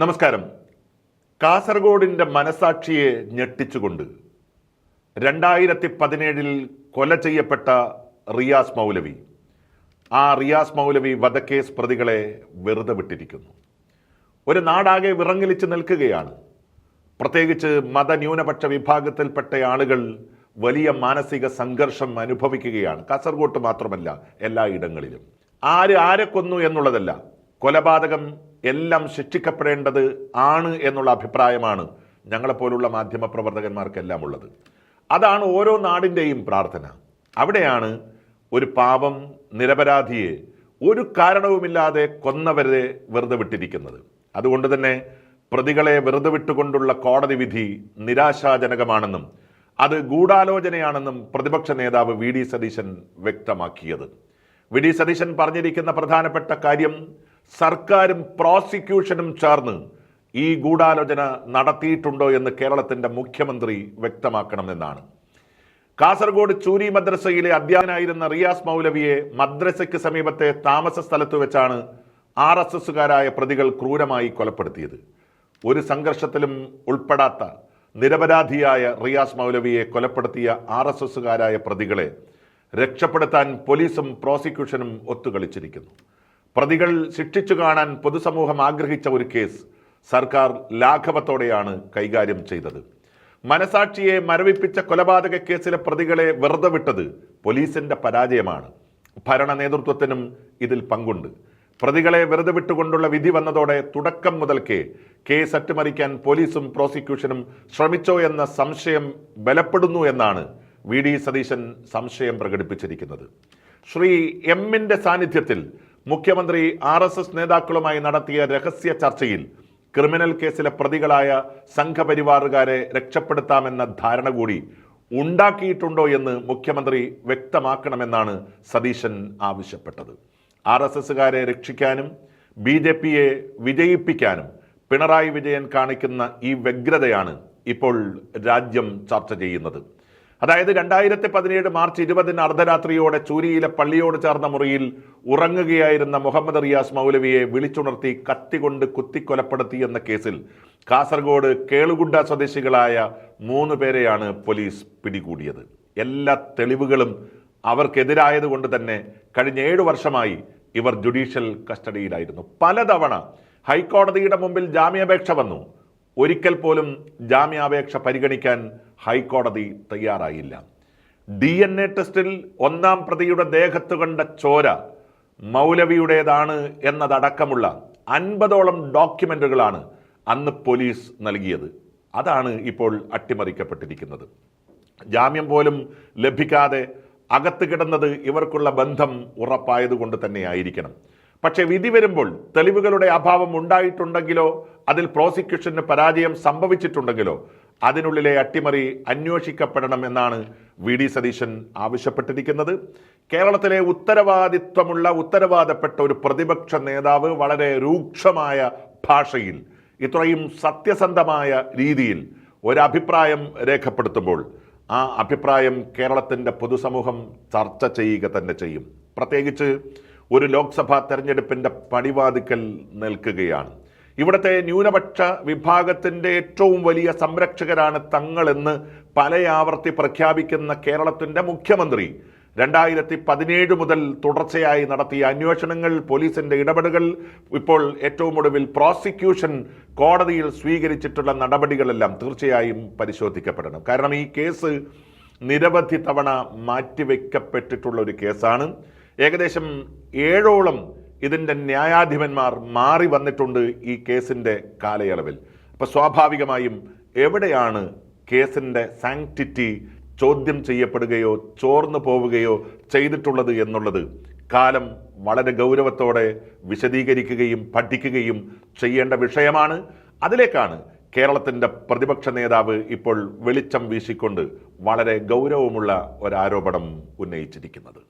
നമസ്കാരം. കാസർഗോഡിന്റെ മനസാക്ഷിയെ ഞെട്ടിച്ചുകൊണ്ട് രണ്ടായിരത്തി പതിനേഴിൽ കൊല ചെയ്യപ്പെട്ട റിയാസ് മൗലവി. ആ റിയാസ് മൗലവി വധക്കേസ് പ്രതികളെ വെറുതെ വിട്ടിരിക്കുന്നു. ഒരു നാടാകെ വിറങ്ങലിച്ച് നിൽക്കുകയാണ്. പ്രത്യേകിച്ച് മതന്യൂനപക്ഷ വിഭാഗത്തിൽപ്പെട്ട ആളുകൾ വലിയ മാനസിക സംഘർഷം അനുഭവിക്കുകയാണ്. കാസർഗോട്ട് മാത്രമല്ല എല്ലായിടങ്ങളിലും. ആര് ആരെ കൊന്നു എന്നുള്ളതല്ല. കൊലപാതകം എല്ലാം ശിക്ഷിക്കപ്പെടേണ്ടത് ആണ് എന്നുള്ള അഭിപ്രായമാണ് ഞങ്ങളെപ്പോലുള്ള മാധ്യമ പ്രവർത്തകന്മാർക്കെല്ലാം ഉള്ളത്. അതാണ് ഓരോ നാടിന്റെയും പ്രാർത്ഥന. അവിടെയാണ് ഒരു പാപം നിരപരാധിയെ ഒരു കാരണവുമില്ലാതെ കൊന്നവരെ വെറുതെ വിട്ടിരിക്കുന്നത്. അതുകൊണ്ട് തന്നെ പ്രതികളെ വെറുതെ വിട്ടുകൊണ്ടുള്ള കോടതി വിധി നിരാശാജനകമാണെന്നും അത് ഗൂഢാലോചനയാണെന്നും പ്രതിപക്ഷ നേതാവ് വി ഡി സതീശൻ വ്യക്തമാക്കിയത്. വി ഡി സതീശൻ പറഞ്ഞിരിക്കുന്ന പ്രധാനപ്പെട്ട കാര്യം സർക്കാരും പ്രോസിക്യൂഷനും ചേർന്ന് ഈ ഗൂഢാലോചന നടത്തിയിട്ടുണ്ടോ എന്ന് കേരളത്തിന്റെ മുഖ്യമന്ത്രി വ്യക്തമാക്കണമെന്നാണ്. കാസർഗോഡ് ചൂരി മദ്രസയിലെ അധ്യാപനായിരുന്ന റിയാസ് മൗലവിയെ മദ്രസയ്ക്ക് സമീപത്തെ താമസ സ്ഥലത്ത് വെച്ചാണ് ആർ എസ് എസുകാരായ പ്രതികൾ ക്രൂരമായി കൊലപ്പെടുത്തിയത്. ഒരു സംഘർഷത്തിലും ഉൾപ്പെടാത്ത നിരപരാധിയായ റിയാസ് മൗലവിയെ കൊലപ്പെടുത്തിയ ആർ എസ് എസുകാരായ പ്രതികളെ രക്ഷപ്പെടുത്താൻ പോലീസും പ്രോസിക്യൂഷനും ഒത്തുകളിച്ചിരിക്കുന്നു. പ്രതികൾ ശിക്ഷിച്ചു കാണാൻ പൊതുസമൂഹം ആഗ്രഹിച്ച ഒരു കേസ് സർക്കാർ ലാഘവത്തോടെയാണ് കൈകാര്യം ചെയ്തത്. മനസാക്ഷിയെ മരവിപ്പിച്ച കൊലപാതക കേസിലെ പ്രതികളെ വെറുതെ വിട്ടത് പോലീസിന്റെ പരാജയമാണ്. ഭരണ നേതൃത്വത്തിനും ഇതിൽ പങ്കുണ്ട്. പ്രതികളെ വെറുതെ വിട്ടുകൊണ്ടുള്ള വിധി വന്നതോടെ തുടക്കം മുതൽക്കേ കേസ് അട്ടിമറിക്കാൻ പോലീസും പ്രോസിക്യൂഷനും ശ്രമിച്ചോ എന്ന സംശയം ബലപ്പെടുന്നു എന്നാണ് വി ഡി സതീശൻ സംശയം പ്രകടിപ്പിച്ചിരിക്കുന്നത്. ശ്രീ എമ്മിന്റെ സാന്നിധ്യത്തിൽ മുഖ്യമന്ത്രി ആർ എസ് എസ് നേതാക്കളുമായി നടത്തിയ രഹസ്യ ചർച്ചയിൽ ക്രിമിനൽ കേസിലെ പ്രതികളായ സംഘപരിവാറുകാരെ രക്ഷപ്പെടുത്താമെന്ന ധാരണ കൂടി ഉണ്ടാക്കിയിട്ടുണ്ടോ എന്ന് മുഖ്യമന്ത്രി വ്യക്തമാക്കണമെന്നാണ് സതീശൻ ആവശ്യപ്പെട്ടത്. ആർ എസ് എസുകാരെ രക്ഷിക്കാനും ബി ജെ പിയെ വിജയിപ്പിക്കാനും പിണറായി വിജയൻ കാണിക്കുന്ന ഈ വ്യഗ്രതയാണ് ഇപ്പോൾ രാജ്യം ചർച്ച ചെയ്യുന്നത്. അതായത് രണ്ടായിരത്തി പതിനേഴ് മാർച്ച് ഇരുപതിന് അർദ്ധരാത്രിയോടെ ചൂരിയിലെ പള്ളിയോട് ചേർന്ന മുറിയിൽ ഉറങ്ങുകയായിരുന്ന മുഹമ്മദ് റിയാസ് മൗലവിയെ വിളിച്ചുണർത്തി കത്തികൊണ്ട് കുത്തിക്കൊലപ്പെടുത്തി എന്ന കേസിൽ കാസർഗോഡ് കേളുഗുഡ സ്വദേശികളായ മൂന്ന് പേരെയാണ് പോലീസ് പിടികൂടിയത്. എല്ലാ തെളിവുകളും അവർക്കെതിരായതുകൊണ്ട് തന്നെ കഴിഞ്ഞ ഏഴു വർഷമായി ഇവർ ജുഡീഷ്യൽ കസ്റ്റഡിയിലായിരുന്നു. പലതവണ ഹൈക്കോടതിയുടെ മുമ്പിൽ ജാമ്യാപേക്ഷ വന്നു. ഒരിക്കൽ പോലും ജാമ്യാപേക്ഷ പരിഗണിക്കാൻ ഹൈക്കോടതി തയ്യാറായില്ല. ഡി എൻ എ ടെസ്റ്റിൽ ഒന്നാം പ്രതിയുടെ ദേഹത്ത് കണ്ട ചോര മൗലവിയുടേതാണ് എന്നതടക്കമുള്ള അൻപതോളം ഡോക്യുമെന്റുകളാണ് അന്ന് പോലീസ് നൽകിയത്. അതാണ് ഇപ്പോൾ അട്ടിമറിക്കപ്പെട്ടിരിക്കുന്നത്. ജാമ്യം പോലും ലഭിക്കാതെ അകത്ത് കിടന്നത് ഇവർക്കുള്ള ബന്ധം ഉറപ്പായതുകൊണ്ട് തന്നെ ആയിരിക്കണം പക്ഷേ വിധി വരുമ്പോൾ തെളിവുകളുടെ അഭാവം ഉണ്ടായിട്ടുണ്ടെങ്കിലോ അതിൽ പ്രോസിക്യൂഷന് പരാജയം സംഭവിച്ചിട്ടുണ്ടെങ്കിലോ അതിനുള്ളിലെ അട്ടിമറി അന്വേഷിക്കപ്പെടണം എന്നാണ് വി ഡി സതീശൻ ആവശ്യപ്പെട്ടിരിക്കുന്നത്. കേരളത്തിലെ ഉത്തരവാദിത്വമുള്ള ഉത്തരവാദപ്പെട്ട ഒരു പ്രതിപക്ഷ നേതാവ് വളരെ രൂക്ഷമായ ഭാഷയിൽ ഇത്രയും സത്യസന്ധമായ രീതിയിൽ ഒരഭിപ്രായം രേഖപ്പെടുത്തുമ്പോൾ ആ അഭിപ്രായം കേരളത്തിന്റെ പൊതുസമൂഹം ചർച്ച ചെയ്യുക തന്നെ ചെയ്യും. പ്രത്യേകിച്ച് ഒരു ലോക്സഭാ തെരഞ്ഞെടുപ്പിന്റെ പടിവാതിക്കൽ നിൽക്കുകയാണ്. ഇവിടുത്തെ ന്യൂനപക്ഷ വിഭാഗത്തിന്റെ ഏറ്റവും വലിയ സംരക്ഷകരാണ് തങ്ങളെന്ന് പലയാവർത്തി പ്രഖ്യാപിക്കുന്ന കേരളത്തിന്റെ മുഖ്യമന്ത്രി. രണ്ടായിരത്തി പതിനേഴ് മുതൽ തുടർച്ചയായി നടത്തിയ അന്വേഷണങ്ങൾ പോലീസിന്റെ ഇടപെടലുകൾ ഇപ്പോൾ ഏറ്റവും ഒടുവിൽ പ്രോസിക്യൂഷൻ കോടതിയിൽ സ്വീകരിച്ചിട്ടുള്ള നടപടികളെല്ലാം തീർച്ചയായും പരിശോധിക്കപ്പെടണം. കാരണം ഈ കേസ് നിരവധി തവണ മാറ്റിവെക്കപ്പെട്ടിട്ടുള്ള ഒരു കേസാണ്. ഏകദേശം ഏഴോളം ഇതിന്റെ ന്യായാധിപന്മാർ മാറി വന്നിട്ടുണ്ട് ഈ കേസിന്റെ കാലയളവിൽ. അപ്പോൾ സ്വാഭാവികമായും എവിടെയാണ് കേസിന്റെ സാങ്ക്ടിറ്റി ചോദ്യം ചെയ്യപ്പെടുകയോ ചോർന്നു പോവുകയോ ചെയ്തിട്ടുള്ളത് എന്നുള്ളത് കാലം വളരെ ഗൗരവത്തോടെ വിശദീകരിക്കുകയും പഠിക്കുകയും ചെയ്യേണ്ട വിഷയമാണ്. അതിലേക്കാണ് കേരളത്തിന്റെ പ്രതിപക്ഷ നേതാവ് ഇപ്പോൾ വെളിച്ചം വീശിക്കൊണ്ട് വളരെ ഗൗരവമുള്ള ഒരാരോപണം ഉന്നയിച്ചിരിക്കുന്നത്.